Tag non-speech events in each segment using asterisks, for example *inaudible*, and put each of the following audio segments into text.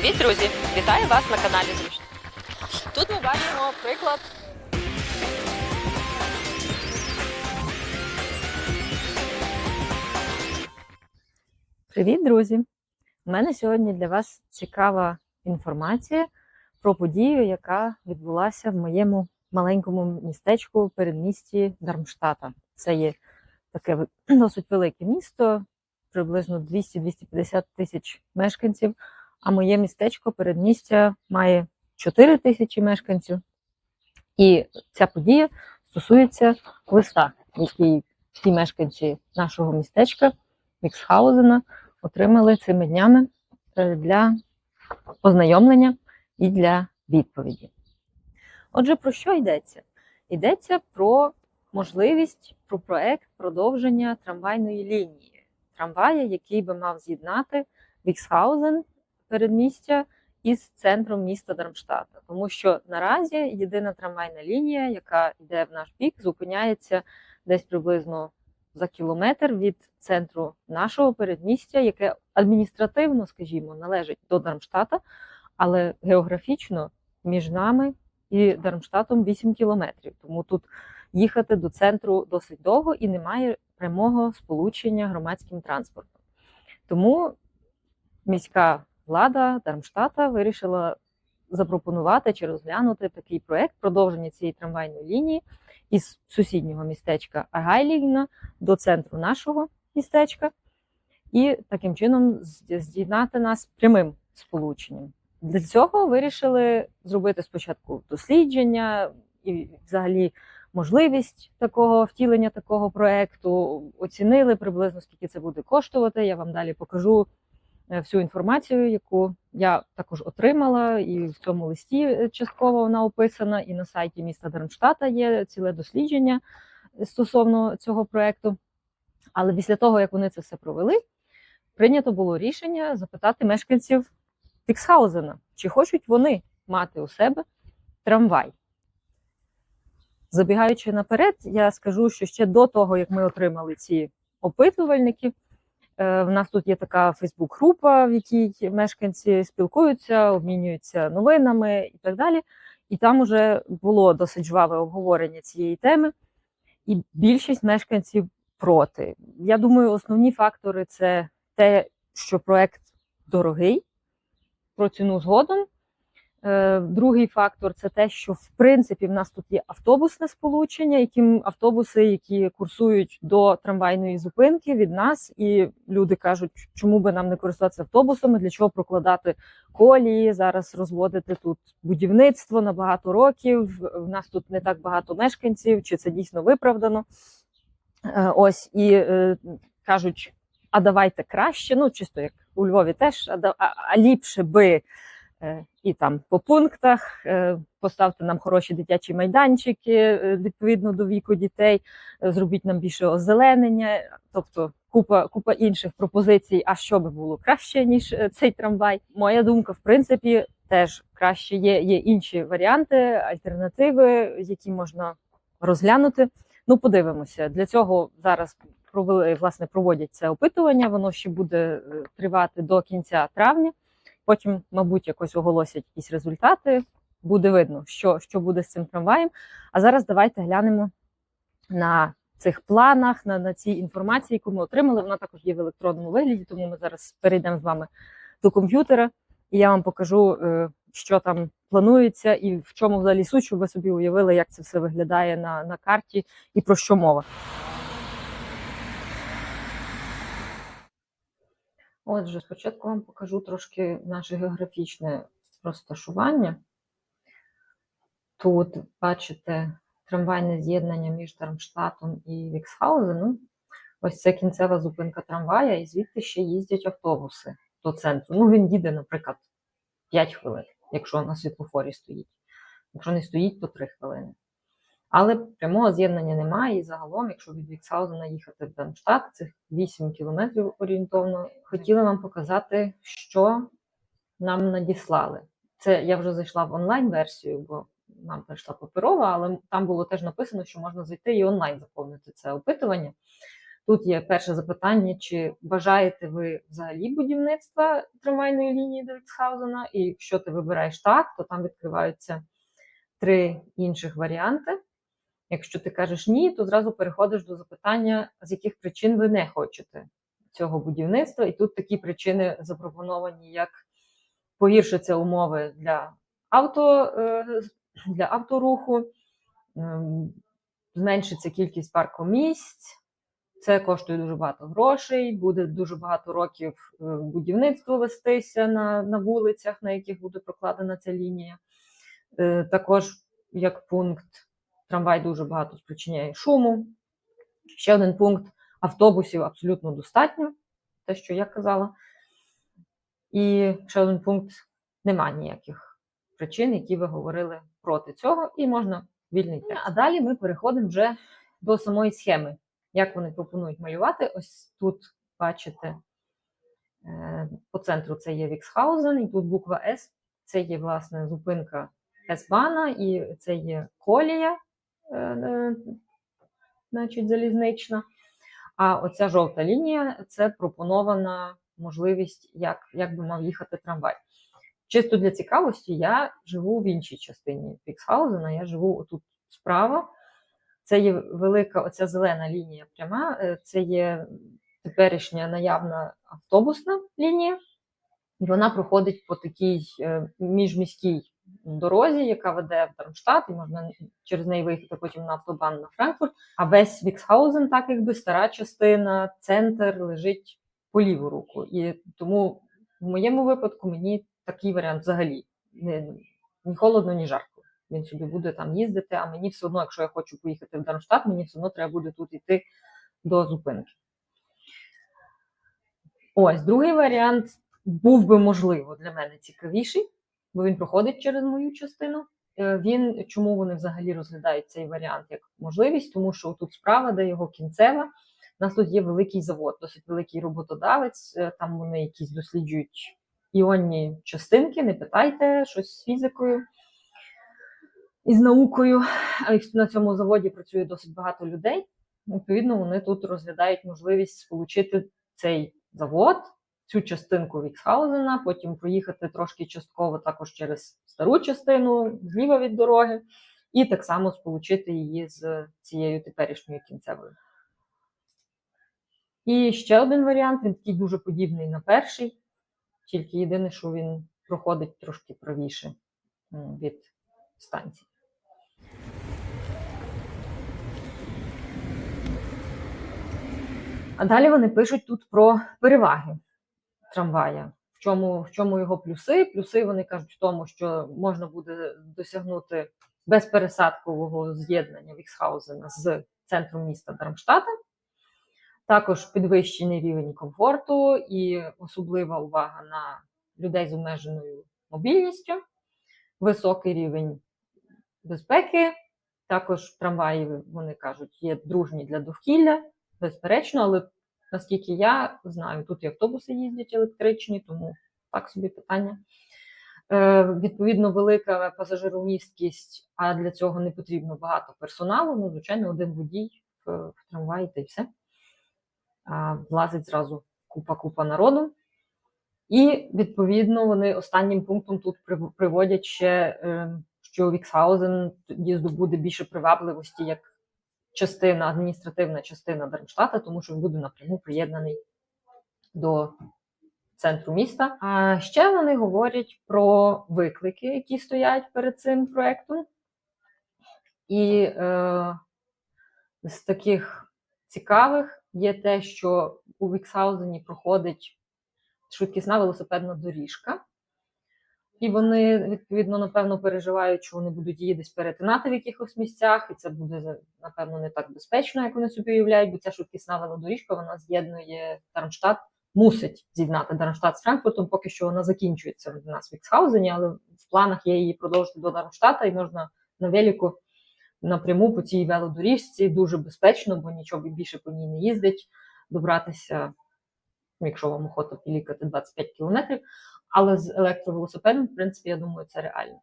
Привіт, друзі! Вітаю вас на каналі Зручно. Тут ми бачимо приклад. Привіт, друзі! У мене сьогодні для вас цікава інформація про подію, яка відбулася в моєму маленькому містечку передмісті Дармштата. Це є таке *clears throat* досить велике місто, приблизно 200-250 тисяч мешканців. А моє містечко передмістя має 4 тисячі мешканців. І ця подія стосується листа, який всі мешканці нашого містечка Віксхаузена отримали цими днями е, для ознайомлення і для відповіді. Отже, про що йдеться? Йдеться про можливість, про проект продовження трамвайної лінії. Трамвая, який би мав з'єднати Віксхаузен передмістя із центром міста Дармштата. Тому що наразі єдина трамвайна лінія, яка йде в наш бік, зупиняється десь приблизно за кілометр від центру нашого передмістя, яке адміністративно, скажімо, належить до Дармштата, але географічно між нами і Дармштатом 8 кілометрів. Тому тут їхати до центру досить довго і немає прямого сполучення громадським транспортом. Тому міська влада Дармштата вирішила запропонувати чи розглянути такий проект продовження цієї трамвайної лінії із сусіднього містечка Агайлігна до центру нашого містечка, і таким чином з- з'єднати нас прямим сполученням. Для цього вирішили зробити спочатку дослідження і взагалі можливість такого втілення такого проекту. Оцінили приблизно скільки це буде коштувати. Я вам далі покажу всю інформацію, яку я також отримала, і в цьому листі е, частково вона описана, і на сайті міста Дармштата є ціле дослідження стосовно цього проекту. Але після того, як вони це все провели, прийнято було рішення запитати мешканців Фіксхаузена, чи хочуть вони мати у себе трамвай. Забігаючи наперед, я скажу, що ще до того, як ми отримали ці опитувальники, е, в нас тут є така Фейсбук-група, в якій мешканці спілкуються, обмінюються новинами і так далі. І там вже було досить жваве обговорення цієї теми, і більшість мешканців проти. Я думаю, основні фактори це те, що проект дорогий, про ціну згодом. Е, Другий фактор це те, що в принципі в нас тут є автобусне сполучення, які автобуси, які курсують до трамвайної зупинки від нас, і люди кажуть, чому би нам не користуватися автобусами, для чого прокладати колії, зараз розводити тут будівництво на багато років. В нас тут не так багато мешканців, чи це дійсно виправдано. Е, Ось і е, кажуть, а давайте краще. Ну, чисто як у Львові теж, а, а, а ліпше би і там по пунктах е, поставте нам хороші дитячі майданчики е, відповідно до віку дітей, е, зробіть нам більше озеленення, тобто купа, купа інших пропозицій, а що би було краще, ніж е, цей трамвай. Моя думка, в принципі, теж краще є, є інші варіанти, альтернативи, які можна розглянути. Ну, подивимося. Для цього зараз провели власне проводять це опитування. Воно ще буде е, тривати до кінця травня. Потім, мабуть, якось оголосять якісь результати. Буде видно, що, що буде з цим трамваєм. А зараз давайте глянемо на цих планах, на, на цій інформації, яку ми отримали. Вона також є в електронному вигляді, тому ми зараз перейдемо з вами до комп'ютера, і я вам покажу, е, що там планується, і в чому взагалі суть, щоб ви собі уявили, як це все виглядає на, на карті і про що мова. Отже, спочатку вам покажу трошки наше географічне розташування. Тут бачите трамвайне з'єднання між Дармштатом і Віксхаузеном. Ось це кінцева зупинка трамвая, і звідти ще їздять автобуси до центру. Ну, він їде, наприклад, 5 хвилин, якщо на світлофорі стоїть. Якщо не стоїть, то 3 хвилини. Але прямого з'єднання немає, і загалом, якщо від Віксаузена їхати в Дармштадт, цих 8 кілометрів орієнтовно, хотіла вам показати, що нам надіслали. Це я вже зайшла в онлайн-версію, бо нам прийшла паперова, але там було теж написано, що можна зайти і онлайн заповнити це опитування. Тут є перше запитання: чи бажаєте ви взагалі будівництва трамвайної лінії до Віксхаузена? І якщо ти вибираєш так, то там відкриваються три інших варіанти. Якщо ти кажеш ні, то зразу переходиш до запитання, з яких причин ви не хочете цього будівництва. І тут такі причини запропоновані, як погіршаться умови для авто, е, для авторуху, ем, зменшиться кількість паркомісць. Це коштує дуже багато грошей, буде дуже багато років е, будівництво вестися на, на вулицях, на яких буде прокладена ця лінія. Е, Також, як пункт, трамвай дуже багато спричиняє шуму. Ще один пункт автобусів абсолютно достатньо, те, що я казала. І ще один пункт немає ніяких причин, які ви говорили проти цього, і можна вільний текст. А далі ми переходимо вже до самої схеми, як вони пропонують малювати. Ось тут бачите е, по центру це є Віксхаузен, і тут буква С. Це є власне зупинка С-бана, і це є колія, значить, залізнична. А оця жовта лінія це пропонована можливість, як, як би мав їхати трамвай. Чисто для цікавості, я живу в іншій частині Фіксхаузена, я живу отут справа. Це є велика, оця зелена лінія пряма, е, це є теперішня наявна автобусна лінія, і вона проходить по такій е, міжміській дорозі, яка веде в Дармштадт, і можна через неї виїхати потім на автобан на Франкфурт. А весь Віксхаузен, так якби стара частина, центр лежить по ліву руку. І тому в моєму випадку мені такий варіант взагалі не, ні холодно, ні жарко. Він собі буде там їздити, а мені все одно, якщо я хочу поїхати в Дармштадт, мені все одно треба буде тут йти до зупинки. Ось другий варіант був би можливо для мене цікавіший, бо він проходить через мою частину. Е, Він чому вони взагалі розглядають цей варіант як можливість? Тому що тут справа, де його кінцева. У нас тут є великий завод, досить великий роботодавець. е, Там вони якісь досліджують іонні частинки, не питайте щось з фізикою і з наукою. А на цьому заводі працює досить багато людей. Відповідно, вони тут розглядають можливість сполучити цей завод, цю частинку Віксхаузена, потім проїхати трошки частково також через стару частину, зліва від дороги, і так само сполучити її з цією теперішньою кінцевою. І ще один варіант, він такий дуже подібний на перший, тільки єдине, що він проходить трошки правіше від станції. А далі вони пишуть тут про переваги трамвая. В чому, в чому його плюси? Плюси вони кажуть в тому, що можна буде досягнути безпересадкового з'єднання Віксхаузена з центром міста Дармштата. Також підвищений рівень комфорту і особлива увага на людей з обмеженою мобільністю, високий рівень безпеки. Також трамваї, вони кажуть, є дружні для довкілля, безперечно, але наскільки я знаю, тут і автобуси їздять електричні, тому так собі питання. Е, відповідно, велика пасажиромісткість, а для цього не потрібно багато персоналу. Ну, звичайно, один водій в, в трамваї та й все. Влазить зразу купа-купа народу. І, відповідно, вони останнім пунктом тут приводять ще, е, що Віксхаузен тоді здобуде більше привабливості як частина, адміністративна частина Дармштата, тому що він буде напряму приєднаний до центру міста. А ще вони говорять про виклики, які стоять перед цим проектом. І е, з таких цікавих є те, що у Віксхаузені проходить швидкісна велосипедна доріжка. І вони, відповідно, напевно, переживають, що вони будуть її десь перетинати в якихось місцях, і це буде, напевно, не так безпечно, як вони собі уявляють, бо ця швидкісна велодоріжка вона з'єднує Дармштадт, мусить з'єднати Дармштадт з Франкфуртом, поки що вона закінчується в нас в Віксхаузені, але в планах є її продовжити до Дармштадта, і можна на велику напряму по цій велодоріжці дуже безпечно, бо нічого більше по ній не їздить, добратися, якщо вам охота пілікати 25 кілометрів. Але з електровелосипедом, в принципі, я думаю, це реально.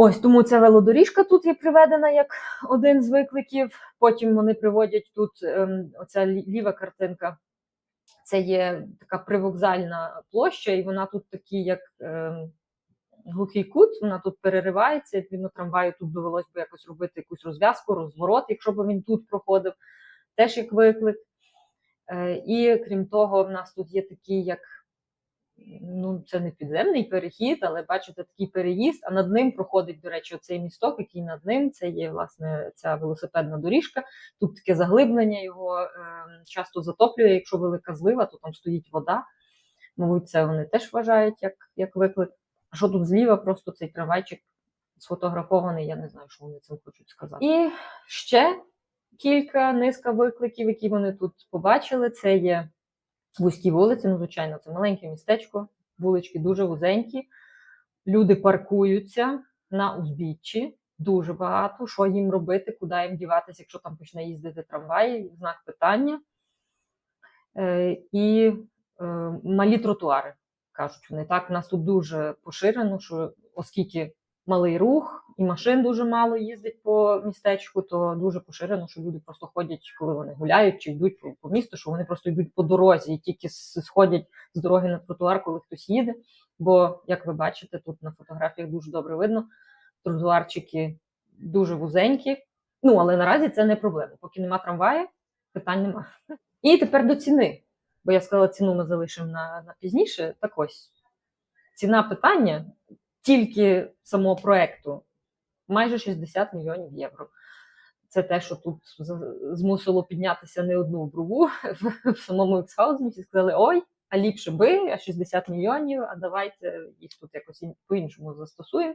Ось тому ця велодоріжка тут є приведена як один з викликів. Потім вони приводять тут ем, оця ліва картинка. Це є така привокзальна площа, і вона тут такий, як ем, глухий кут, вона тут переривається. Відповідно, трамваю тут довелось би якось робити якусь розв'язку, розворот, якщо б він тут проходив, теж як виклик. Е, і крім того, в нас тут є такий, як ну, це не підземний перехід, але бачите, такий переїзд, а над ним проходить, до речі, оцей місток, який над ним. Це є власне ця велосипедна доріжка. Тут таке заглиблення його е, часто затоплює. Якщо велика злива, то там стоїть вода. Мабуть, це вони теж вважають як, як виклик. А що тут зліва? Просто цей трамвайчик сфотографований. Я не знаю, що вони цим хочуть сказати. І ще кілька низка викликів, які вони тут побачили. Це є вузькі вулиці. Ну, звичайно, це маленьке містечко, вулички дуже вузенькі. Люди паркуються на узбіччі. Дуже багато. Що їм робити, куди їм діватися, якщо там почне їздити трамвай, знак питання. Е, і е, малі тротуари, кажуть вони. Так, у нас тут дуже поширено, що оскільки малий рух і машин дуже мало їздить по містечку, то дуже поширено, що люди просто ходять, коли вони гуляють чи йдуть по, по місту, що вони просто йдуть по дорозі і тільки сходять з дороги на тротуар, коли хтось їде. Бо, як ви бачите, тут на фотографіях дуже добре видно, тротуарчики дуже вузенькі. Ну, але наразі це не проблема. Поки нема трамвая, питань нема. І тепер до ціни. Бо я сказала, ціну ми залишимо на, на пізніше. Так ось ціна питання тільки самого проекту майже 60 мільйонів євро. Це те, що тут змусило піднятися не одну брову *laughs* в, в самому ексхаузені. Всі сказали: ой, а ліпше би, а 60 мільйонів, а давайте їх тут якось по-іншому застосуємо.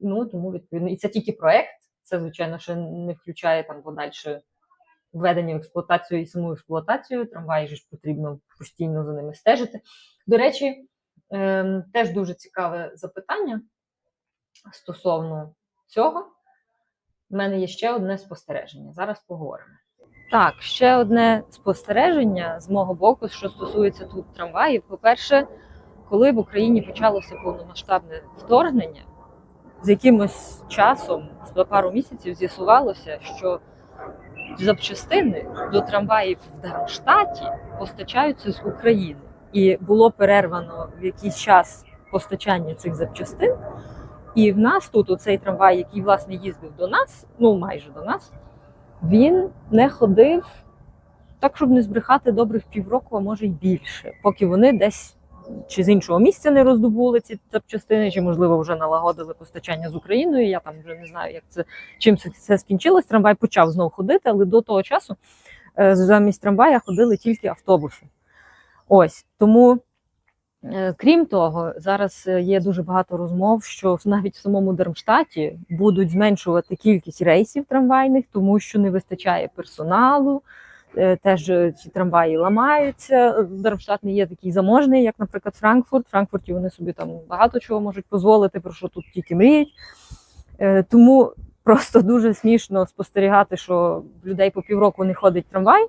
Ну тому відповідно, і це тільки проект. Це, звичайно, ще не включає там подальше введення в експлуатацію і саму експлуатацію. Трамваї ж потрібно постійно за ними стежити. До речі, теж дуже цікаве запитання стосовно цього. У мене є ще одне спостереження. Зараз поговоримо. Так, ще одне спостереження з мого боку, що стосується тут трамваїв. По-перше, коли в Україні почалося повномасштабне вторгнення, з якимось часом, за пару місяців, з'ясувалося, що запчастини до трамваїв в Дармштаті постачаються з України. І було перервано в якийсь час постачання цих запчастин. І в нас тут оцей трамвай, який власне їздив до нас, ну майже до нас, він не ходив так, щоб не збрехати добрих півроку, а може й більше, поки вони десь чи з іншого місця не роздобули ці запчастини, чи можливо вже налагодили постачання з Україною. Я там вже не знаю, як це чим це, це скінчилось. Трамвай почав знову ходити, але до того часу е, замість трамвая ходили тільки автобуси. Ось тому. Е, Крім того, зараз е, є дуже багато розмов, що навіть в самому Дармштаті будуть зменшувати кількість рейсів трамвайних, тому що не вистачає персоналу. Е, Теж ці трамваї ламаються. Дармштат не є такий заможний, як, наприклад, Франкфурт. В Франкфурті вони собі там багато чого можуть дозволити, про що тут тільки мріють. Тому просто *laughs* дуже смішно спостерігати, що людей по півроку не ходить трамвай,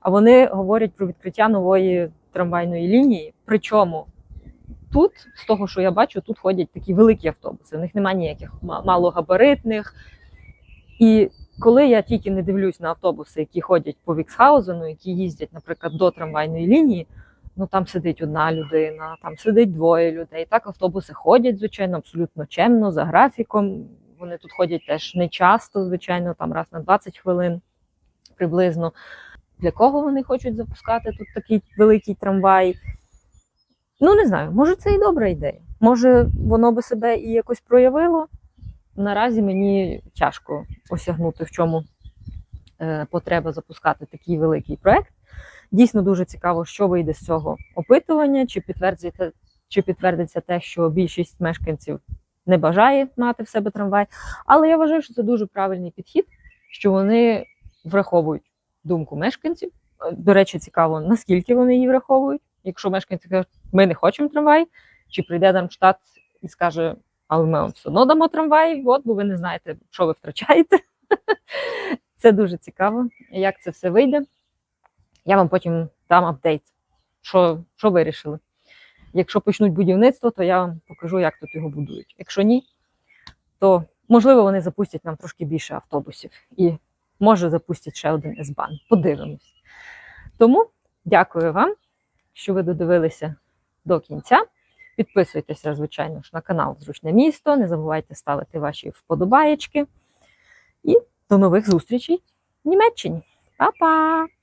а вони говорять про відкриття нової трамвайної лінії. Причому тут, з того, що я бачу, тут ходять такі великі автобуси. В них немає ніяких малогабаритних. І коли я тільки не дивлюсь на автобуси, які ходять по Віксхаузену, які їздять, наприклад, до трамвайної лінії, ну там сидить одна людина, там сидить двоє людей. Так автобуси ходять, звичайно, абсолютно чемно, за графіком. Вони тут ходять теж не часто, звичайно, там раз на 20 хвилин приблизно. Для кого вони хочуть запускати тут такий великий трамвай? Ну, не знаю, може, це і добра ідея. Може, воно би себе і якось проявило. Наразі мені тяжко осягнути, в чому е, потреба запускати такий великий проект. Дійсно дуже цікаво, що вийде з цього опитування, чи підтвердиться, чи підтвердиться те, що більшість мешканців не бажає мати в себе трамвай. Але я вважаю, що це дуже правильний підхід, що вони враховують думку мешканців. Е, До речі, цікаво, наскільки вони її враховують. Якщо мешканці кажуть, ми не хочемо трамвай, чи прийде Дармштадт і скаже, але ми вам все одно дамо трамвай, от, бо ви не знаєте, що ви втрачаєте. *laughs* Це дуже цікаво, як це все вийде. Я вам потім дам апдейт, що, що вирішили. Якщо почнуть будівництво, то я вам покажу, як тут його будують. Якщо ні, то можливо вони запустять нам трошки більше автобусів і може запустять ще один S-бан. Подивимось. Тому дякую вам, що ви додивилися до кінця. Підписуйтеся, звичайно ж, на канал Зручне місто. Не забувайте ставити ваші вподобаєчки. І до нових зустрічей в Німеччині. Па-па!